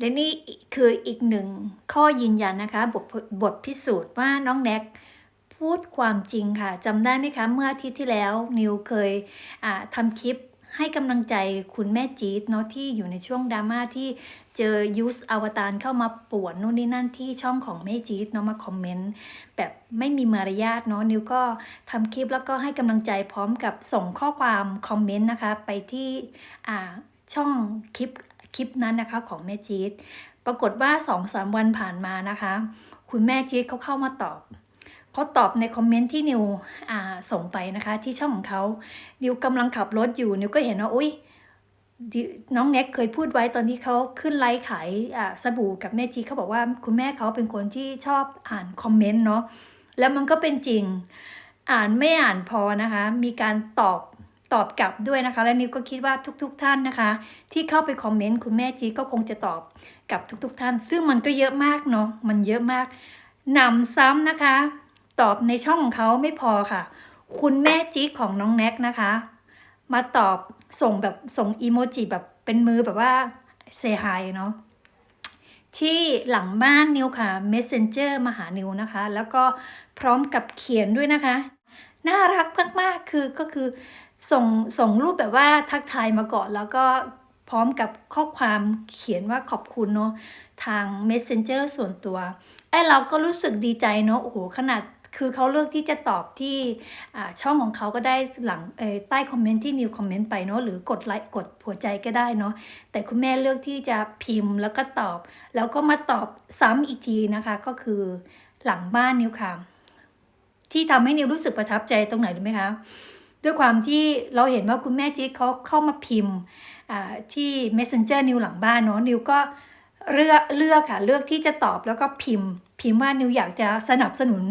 และนี่คืออีกหนึ่งข้อยืนยันนะคะบทบทพิสูจน์ว่าน้องแน็กพูดความจริงค่ะจำได้ไหมคะเมื่ออาทิตย์ที่แล้วนิวเคยอ่าทำคลิปให้กำลังใจคุณแม่จี๊ดเนาะที่อยู่ในช่วงดราม่าที่เจอยูสอวตารเข้ามาป่วนนู่นนี่นั่นที่ช่องของแม่จี๊ดเนาะมาคอมเมนต์แบบไม่มีมารยาทเนาะนิวก็ทำคลิปแล้วก็ให้กำลังใจพร้อมกับส่งข้อความคอมเมนต์นะคะ ไปที่อ่าช่องคลิป คลิปนั้นนะคะของแม่จี๊ดปรากฏว่าสองสามวันผ่านมานะคะ คุณแม่จี๊ดเขาเข้ามาตอบเขาตอบในคอมเมนต์ที่นิวส่งไปนะคะ ที่ช่องของเขานิวกำลังขับรถอยู่นิวก็เห็นว่าอุ้ยน้องแน็กเคยพูดไว้ตอนที่เขาขึ้นไลฟ์ขายสบู่กับแม่จีเขาบอกว่าคุณแม่เขาเป็นคนที่ชอบอ่านคอมเมนต์เนาะแล้วมันก็เป็นจริง อ่านไม่อ่านพอนะคะ มีการตอบ ตอบกลับด้วยนะคะ และนิวก็คิดว่าทุกๆทท่านนะคะ ที่เข้าไปคอมเมนต์คุณแม่จีก็คงจะตอบกับทุกๆทท่าน ซึ่งมันก็เยอะมากเนาะมันเยอะมากหนำซ้ำนะคะ ตอบในช่องของเขาไม่พอค่ะ คุณแม่จีของน้องแน็กนะคะ มาตอบส่งแบบส่งอีโมจิแบบเป็นมือแบบว่าเซฮายเนาะที่หลังบ้านนิวค่ะ Messenger มาหานิวนะคะ แล้วก็พร้อมกับเขียนด้วยนะคะ น่ารักมากๆคือก็คือ ส่งส่งรูปแบบว่าทักทายมาก่อน แล้วก็พร้อมกับข้อความเขียนว่าขอบคุณเนาะทาง Messenger ส่วนตัวไอ้เราก็รู้สึกดีใจเนาะโอ้โหขนาดคือเขาเลือกที่จะตอบที่ช่องของเขาก็ได้หลังใต้คอมเมนต์ที่นิวคอมเมนต์ไปเนาะหรือกดไลค์กดหัวใจก็ได้เนาะแต่คุณแม่เลือกที่จะพิมพ์แล้วก็ตอบ แล้วก็มาตอบซ้ำอีกทีนะคะ ก็คือหลังบ้านนิวค่ะที่ทำให้นิวรู้สึกประทับใจตรงไหนรู้ไหมคะ ด้วยความที่เราเห็นว่าคุณแม่จี๊ดเขาเข้ามาพิมพ์ที่ messenger นิวหลังบ้านเนาะนิวก็เลือกเลือกค่ะเลือกที่จะตอบแล้วก็พิมพ์ พิมพ์ว่านิวอยากจะสนับสนุน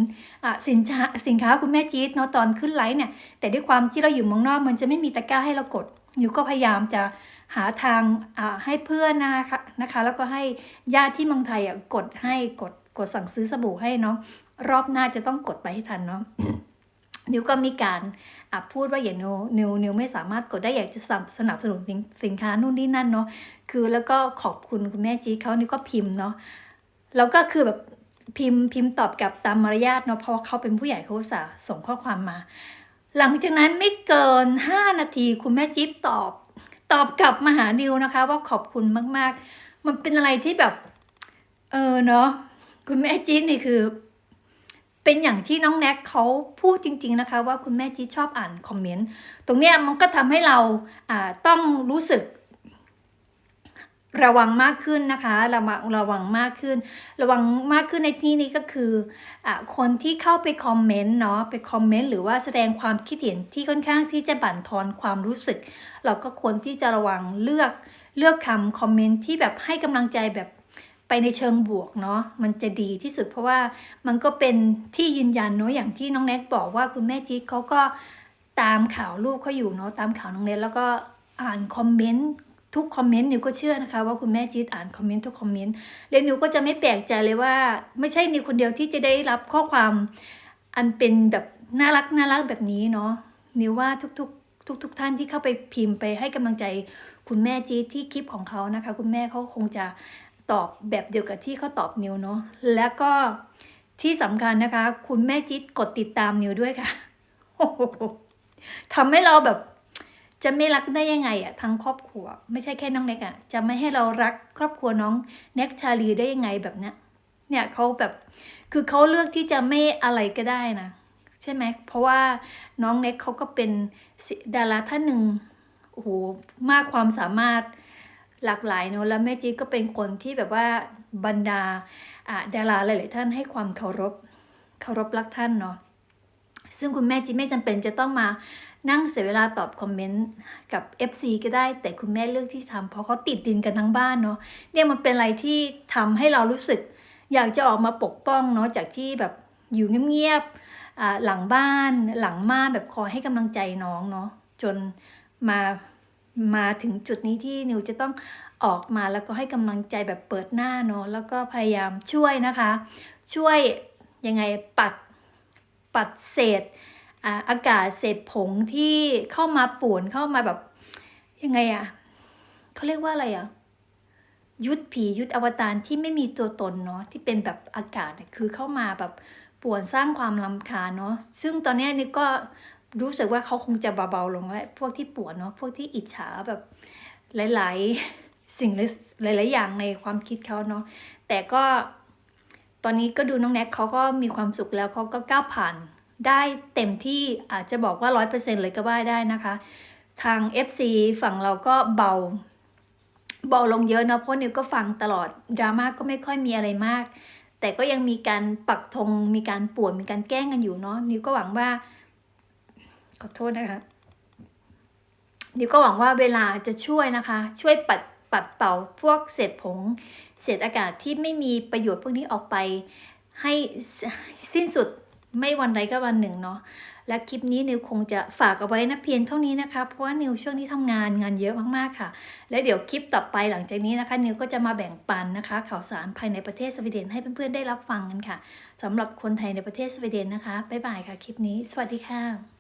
สินค้าสินค้าคุณแม่จี๊ดเนาะตอนขึ้นไลฟ์เนี่ยแต่ด้วยความที่เราอยู่เมืองนอกมันจะไม่มีตะกร้าให้เรากดนิวก็พยายามจะหาทางให้เพื่อนนะคะนะคะ แล้วก็ให้ญาติที่เมืองไทยกดให้กดกดสั่งซื้อสบู่ให้เนาะรอบหน้าจะต้องกดไปให้ทันเนาะ นิวก็มีการพูดว่าอย่างนิวนิวนิวไม่สามารถกดได้อยากจะสนับสนุนสินค้านู่นนี่นั่นเนาะคือแล้วก็ขอบคุณคุณแม่จีเขานี่ก็พิมพ์เนาะแล้วก็คือแบบพิมพ์พิมพ์ตอบกลับตามมารยาทเนาะเพราะเขาเป็นผู้ใหญ่เขาสาส่งข้อความมา หลังจากนั้นไม่เกินห้านาทีคุณแม่จิ๊บตอบ ตอบกลับมาหานิวนะคะ ว่าขอบคุณมาก ๆ มันเป็นอะไรที่แบบ เออเนาะคุณแม่จิ๊บนี่คือ เป็นอย่างที่น้องแน็กเขาพูดจริง ๆนะคะ ว่าคุณแม่จิ๊บชอบอ่านคอมเมนต์ตรงเนี้ยมันก็ทำให้เราอ่าต้องรู้สึกระวังมากขึ้นนะคะระวังระวังมากขึ้น ระวังมากขึ้นในที่นี้ก็คืออคนที่เข้าไปคอมเมนต์เนาะไปคอมเมนต์หรือว่าแสดงความคิดเห็นที่ค่อนข้างที่จะบั่นทอนความรู้สึก เราก็ควรที่จะระวังเลือกเลือกคำคอมเมนต์ที่แบบให้กำลังใจแบบ ไปในเชิงบวกเนาะมันจะดีที่สุดเพราะว่ามันก็เป็นที่ยืนยันเนาะอย่างที่น้องแน็กบอกว่าคุณแม่จิ๊กเขาก็ตามข่าวลูกเขาอยู่เนาะตามข่าวน้องเน็กแล้วก็อ่านคอมเมนต์ทุกคอมเมนต์นิวก็เชื่อนะคะว่าคุณแม่จี๊ดอ่านคอมเมนต์ทุกคอมเมนต์และนิวก็จะไม่แปลกใจเลยว่า ไม่ใช่นิวคนเดียวที่จะได้รับข้อความอันเป็นแบบน่ารักน่ารักแบบนี้เนาะนิวว่าทุกๆทุกๆทท่านที่เข้าไปพิมพ์ไปให้กำลังใจคุณแม่จี๊ดที่คลิปของเขานะคะ คุณแม่เขาคงจะ ตอบแบบเดียวกับที่เขาตอบนิวเนาะแล้วก็ที่สำคัญนะคะ คุณแม่จี๊ดกดติดตามนิวด้วยค่ะทำให้เราแบบ จะไม่รักได้ยังไงอะทั้งครอบครัว ไม่ใช่แค่น้องเน็กอะจะไม่ให้เรารักครอบครัวน้องเน็กชาลีได้ยังไงแบบเนี้ยเนี่ยเขาแบบคือเขาเลือกที่จะไม่อะไรก็ได้นะใช่ไหมเพราะว่าน้องเน็กเขาก็เป็นดาราท่านหนึ่งโอ้โหมากความสามารถ หลากหลายเนาะแล้วแม่จีก็เป็นคนที่แบบว่าบรรดาดาราหลาย ๆ ท่านให้ความเคารพเคารพรักท่านเนาะซึ่งคุณแม่จีไม่จำเป็นจะต้องมานั่งเสียเวลาตอบคอมเมนต์กับ FC ก็ได้ แต่คุณแม่เลือกที่ทำเพราะเขาติดดินกันทั้งบ้านเนาะเนี่ยมันเป็นอะไรที่ทำให้เรารู้สึก อยากจะออกมาปกป้องเนาะจากที่แบบอยู่เงียบๆหลังบ้านหลังม่าแบบคอยให้กำลังใจน้องเนาะจนมา มาถึงจุดนี้ที่นิวจะต้องออกมาแล้วก็ให้กำลังใจแบบเปิดหน้าเนาะแล้วก็พยายามช่วยนะคะ ช่วยยังไงปัดปัดเศษอากาศเศษผงที่เข้ามาป่วนเข้ามาแบบยังไงอะเขาเรียกว่าอะไรอะยุดผียุดอวตารที่ไม่มีตัวตนเนาะที่เป็นแบบอากาศเนี่ยคือเข้ามาแบบป่วนสร้างความลำคาเนาะซึ่งตอนนี้นี่ก็ รู้สึกว่าเขาคงจะเบาๆลงแล้วพวกที่ปวนเนาะพวกที่อิจฉาแบบหลายๆ สิ่งหลาย ๆ อย่างในความคิดเขาเนาะแต่ก็ตอนนี้ก็ดูน้องแน็กเขาก็มีความสุขแล้วเขาก็ก้าวผ่านได้เต็มที่อาจจะบอกว่าร้อยเปอร์เซ็นเลยก็ว่าได้นะคะ ทาง FC ฝั่งเราก็เบา เบาลงเยอะเนาะเพราะนิวก็ฟังตลอดดราม่าก็ไม่ค่อยมีอะไรมาก แต่ก็ยังมีการปักธงมีการป่วนมีการแกล้งกันอยู่เนาะนิวก็หวังว่า ขอโทษนะคะนิวก็หวังว่าเวลาจะช่วยนะคะ ช่วยปัดปัดเป่าพวกเศษผง เศษอากาศที่ไม่มีประโยชน์พวกนี้ออกไป ให้สิ้นสุดไม่วันใดก็วันหนึ่งเนาะและคลิปนี้นิวคงจะฝากเอาไว้นะเพียงเท่านี้นะคะ เพราะว่านิวช่วงนี้ทำงานงานเยอะมากๆค่ะ แล้วเดี๋ยวคลิปต่อไปหลังจากนี้นะคะ นิวก็จะมาแบ่งปันนะคะ ข่าวสารภายในประเทศสวีเดนให้เพื่อนๆได้รับฟังกันค่ะสำหรับคนไทยในประเทศสวีเดนนะคะบ๊ายบายค่ะคลิปนี้ สวัสดีค่ะ